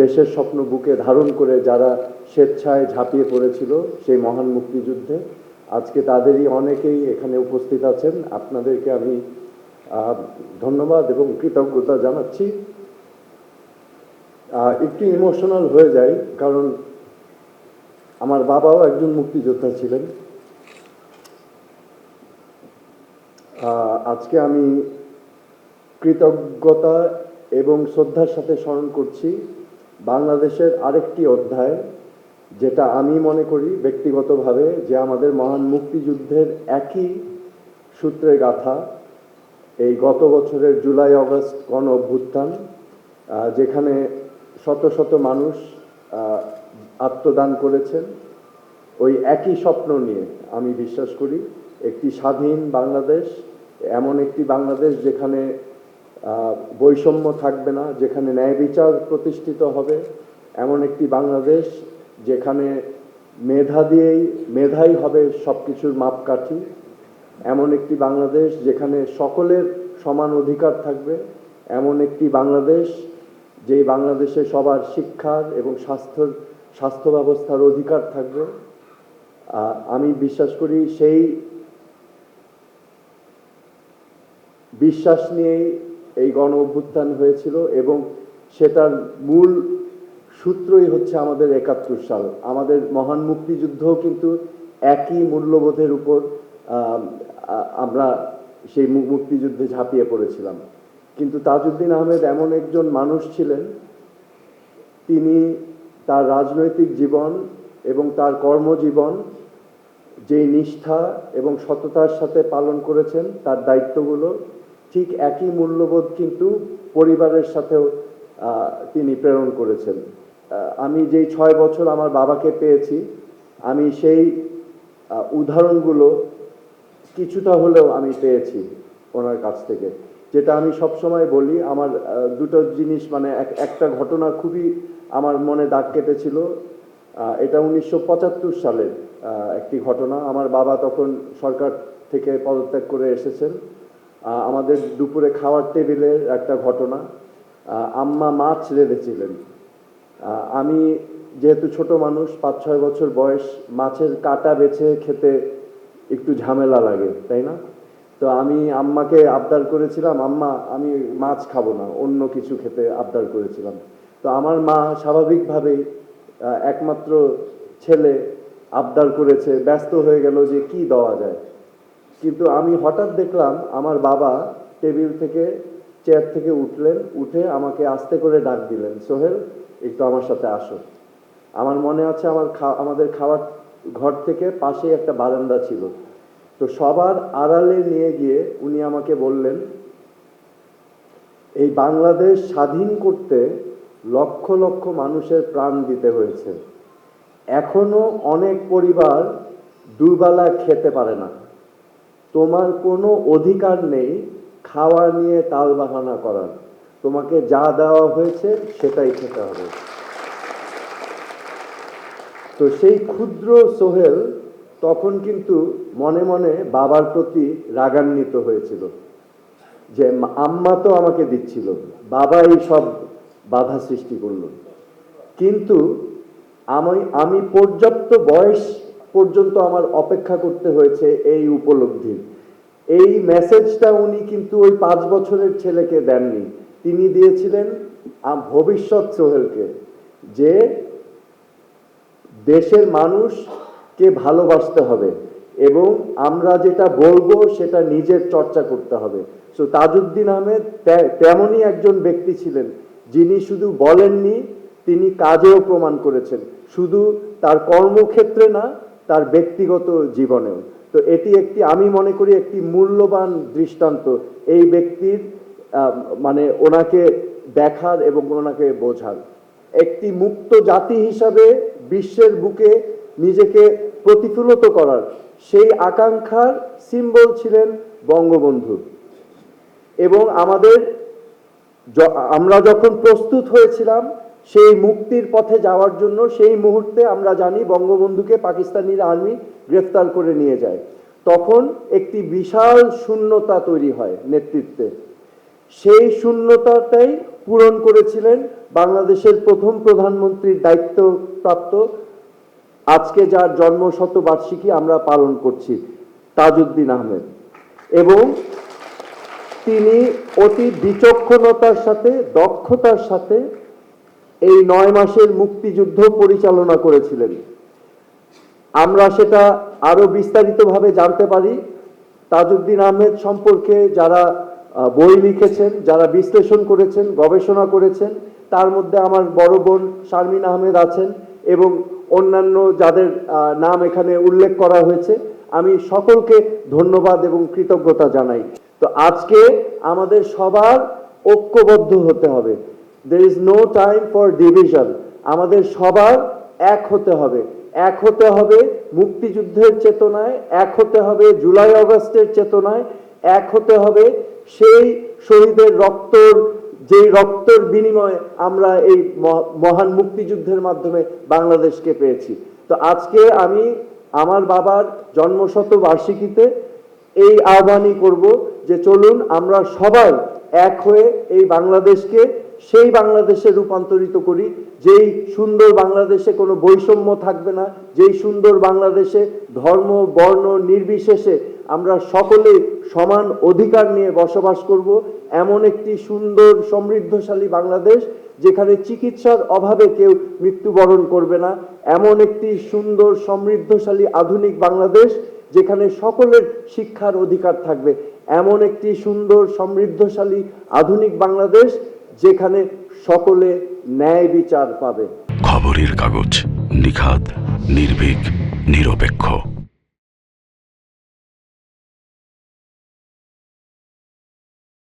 দেশের স্বপ্ন বুকে ধারণ করে যারা স্বেচ্ছায় ঝাঁপিয়ে পড়েছিল সেই মহান মুক্তিযুদ্ধে, আজকে তাদেরই অনেকেই এখানে উপস্থিত আছেন। আপনাদেরকে আমি ধন্যবাদ এবং কৃতজ্ঞতা জানাচ্ছি। একটু ইমোশনাল হয়ে যায় কারণ আমার বাবাও একজন মুক্তিযোদ্ধা ছিলেন। আজকে আমি কৃতজ্ঞতা এবং শ্রদ্ধার সাথে স্মরণ করছি। বাংলাদেশের আরেকটি অধ্যায়, যেটা আমি মনে করি ব্যক্তিগতভাবে যে আমাদের মহান মুক্তিযুদ্ধের একই সূত্রে গাথা। এই গত বছরের জুলাই, অগস্ট গণ অভ্যুত্থান যেখানে শত শত মানুষ আত্মদান করেছেন। ওই একই স্বপ্ন নিয়ে আমি বিশ্বাস করি, একটি স্বাধীন বাংলাদেশ, এমন একটি বাংলাদেশ যেখানে বৈষম্য থাকবে না, যেখানে ন্যায় বিচার প্রতিষ্ঠিত হবে, এমন একটি বাংলাদেশ যেখানে মেধা দিয়েই, মেধাই হবে সব কিছুর মাপকাঠি, এমন একটি বাংলাদেশ যেখানে সকলের সমান অধিকার থাকবে, এমন একটি বাংলাদেশ যেই বাংলাদেশে সবার শিক্ষার এবং স্বাস্থ্যর, স্বাস্থ্য ব্যবস্থার অধিকার থাকবে। আমি বিশ্বাস করি সেই বিশ্বাস নিয়েই এই গণ অভ্যুত্থান হয়েছিল এবং সেটার মূল সূত্রই হচ্ছে আমাদের একাত্তর সাল। আমাদের মহান মুক্তিযুদ্ধও কিন্তু একই মূল্যবোধের উপর আমরা সেই মুক্তিযুদ্ধে ঝাঁপিয়ে পড়েছিলাম। কিন্তু তাজউদ্দিন আহমেদ এমন একজন মানুষ ছিলেন, তিনি তার রাজনৈতিক জীবন এবং তার কর্মজীবন, যেই নিষ্ঠা এবং সততার সাথে পালন করেছেন, তার দায়িত্বগুলো ঠিক একই মূল্যবোধ কিন্তু পরিবারের সাথেও তিনি প্রেরণ করেছেন। আমি যেই ছয় বছর আমার বাবাকে পেয়েছি, আমি সেই উদাহরণগুলো কিছুটা হলেও আমি পেয়েছি ওনার কাছ থেকে। যেটা আমি সব সময় বলি, আমার দুটো জিনিস মানে এক- একটা ঘটনা খুবই আমার মনে দাগ কেটেছিল। এটা উনিশশো পঁচাত্তর সালের একটি ঘটনা। আমার বাবা তখন সরকার থেকে পদত্যাগ করে এসেছেন। আমাদের দুপুরে খাওয়ার টেবিলের একটা ঘটনা। আম্মা মাছ রেঁধেছিলেন আমি যেহেতু ছোট মানুষ পাঁচ ছয় বছর বয়স, মাছের কাটা বেছে খেতে একটু ঝামেলা লাগে, তাই না? তো আমি আম্মাকে আবদার করেছিলাম, আম্মা, আমি মাছ খাব না, অন্য কিছু খেতে আবদার করেছিলাম। তো আমার মা স্বাভাবিকভাবেই একমাত্র ছেলে আবদার করেছে, ব্যস্ত হয়ে গেল যে কি দেওয়া যায়। কিন্তু আমি হঠাৎ দেখলাম আমার বাবা টেবিল থেকে চেয়ার থেকে উঠলেন, উঠে আমাকে আস্তে করে ডাক দিলেন, সোহেল, একটু আমার সাথে আসো। আমার মনে আছে আমার আমাদের খাওয়ার ঘর থেকে পাশে একটা বারান্দা ছিল। তো সবার আড়ালে নিয়ে গিয়ে উনি আমাকে বললেন, এই বাংলাদেশ স্বাধীন করতে লক্ষ লক্ষ মানুষের প্রাণ দিতে হয়েছে। এখনও অনেক পরিবার দুবেলা খেতে পারে না। তোমার কোনো অধিকার নেই খাওয়া নিয়ে তাল বাহানা করার। তোমাকে যা দেওয়া হয়েছে সেটাই খেতে হবে। তো সেই ক্ষুদ্র সোহেল তখন কিন্তু মনে মনে বাবার প্রতি রাগান্বিত হয়েছিল যে, আম্মা তো আমাকে দিচ্ছিল। বাবাই সব বাধা সৃষ্টি করল কিন্তু আমি আমি পর্যাপ্ত বয়স পর্যন্ত আমার অপেক্ষা করতে হয়েছে এই উপলব্ধির। এই মেসেজটা উনি কিন্তু ওই পাঁচ বছরের ছেলেকে দেননি। তিনি দিয়েছিলেন ভবিষ্যৎ সোহেলকে, যে দেশের মানুষকে ভালোবাসতে হবে এবং আমরা যেটা বলব সেটা নিজের চর্চা করতে হবে। সো তাজউদ্দিন আহমেদ তেমনই একজন ব্যক্তি ছিলেন যিনি শুধু বলেননি, তিনি কাজেও প্রমাণ করেছেন। শুধু তার কর্মক্ষেত্রে না তার ব্যক্তিগত জীবনেও। তো এটি একটি, আমি মনে করি, একটি মূল্যবান দৃষ্টান্ত। এই ব্যক্তির মানে ওনাকে দেখার এবং ওনাকে বোঝার। একটি মুক্ত জাতি হিসাবে বিশ্বের বুকে নিজেকে প্রতিফলিত করার সেই আকাঙ্ক্ষার সিম্বল ছিলেন বঙ্গবন্ধু। এবং আমাদের আমরা যখন প্রস্তুত হয়েছিলাম সেই মুক্তির পথে যাওয়ার জন্য সেই মুহূর্তে আমরা জানি বঙ্গবন্ধুকে পাকিস্তানির আর্মি গ্রেফতার করে নিয়ে যায়। তখন একটি বিশাল শূন্যতা তৈরি হয় নেতৃত্বে। সেই শূন্যতাটাই পূরণ করেছিলেন বাংলাদেশের প্রথম প্রধানমন্ত্রীর দায়িত্বপ্রাপ্ত, আজকে যার জন্ম শতবার্ষিকী আমরা পালন করছি, তাজউদ্দিন আহমেদ। এবং তিনি অতি বিচক্ষণতার সাথে, দক্ষতার সাথে এই নয় মাসের মুক্তিযুদ্ধ পরিচালনা করেছিলেন। আমরা সেটা আরও বিস্তারিতভাবে জানতে পারি। তাজউদ্দিন আহমেদ সম্পর্কে যারা বই লিখেছেন, যারা বিশ্লেষণ করেছেন, গবেষণা করেছেন, তার মধ্যে আমার বড় বোন শারমিন আহমেদ আছেন এবং অন্যান্য যাদের নাম এখানে উল্লেখ করা হয়েছে। আমি সকলকে ধন্যবাদ এবং কৃতজ্ঞতা জানাই। তো আজকে আমাদের সবার ঐক্যবদ্ধ হতে হবে। There is no time for division আমাদের সবার এক হতে হবে। এক হতে হবে মুক্তিযুদ্ধের চেতনায়, এক হতে হবে জুলাই অগস্টের চেতনায়, এক হতে হবে সেই শহীদের রক্তর, যেই রক্তর বিনিময়ে আমরা এই মহান মুক্তিযুদ্ধের মাধ্যমে বাংলাদেশকে পেয়েছি। তো আজকে আমি আমার বাবার জন্মশত বার্ষিকীতে এই আহ্বানই করব যে চলুন আমরা সবাই এক হয়ে এই বাংলাদেশকে সেই বাংলাদেশে রূপান্তরিত করি, যেই সুন্দর বাংলাদেশে কোনো বৈষম্য থাকবে না, যেই সুন্দর বাংলাদেশে ধর্ম, বর্ণ নির্বিশেষে আমরা সকলে সমান অধিকার নিয়ে বসবাস করব, এমন একটি সুন্দর সমৃদ্ধশালী বাংলাদেশ যেখানে চিকিৎসার অভাবে কেউ মৃত্যুবরণ করবে না, এমন একটি সুন্দর সমৃদ্ধশালী আধুনিক বাংলাদেশ যেখানে সকলের শিক্ষার অধিকার থাকবে, এমন একটি সুন্দর সমৃদ্ধশালী আধুনিক বাংলাদেশ যেখানে সকলে ন্যায় বিচার পাবে। খবরের কাগজ নিখাদ নির্ভীক নিরপেক্ষ।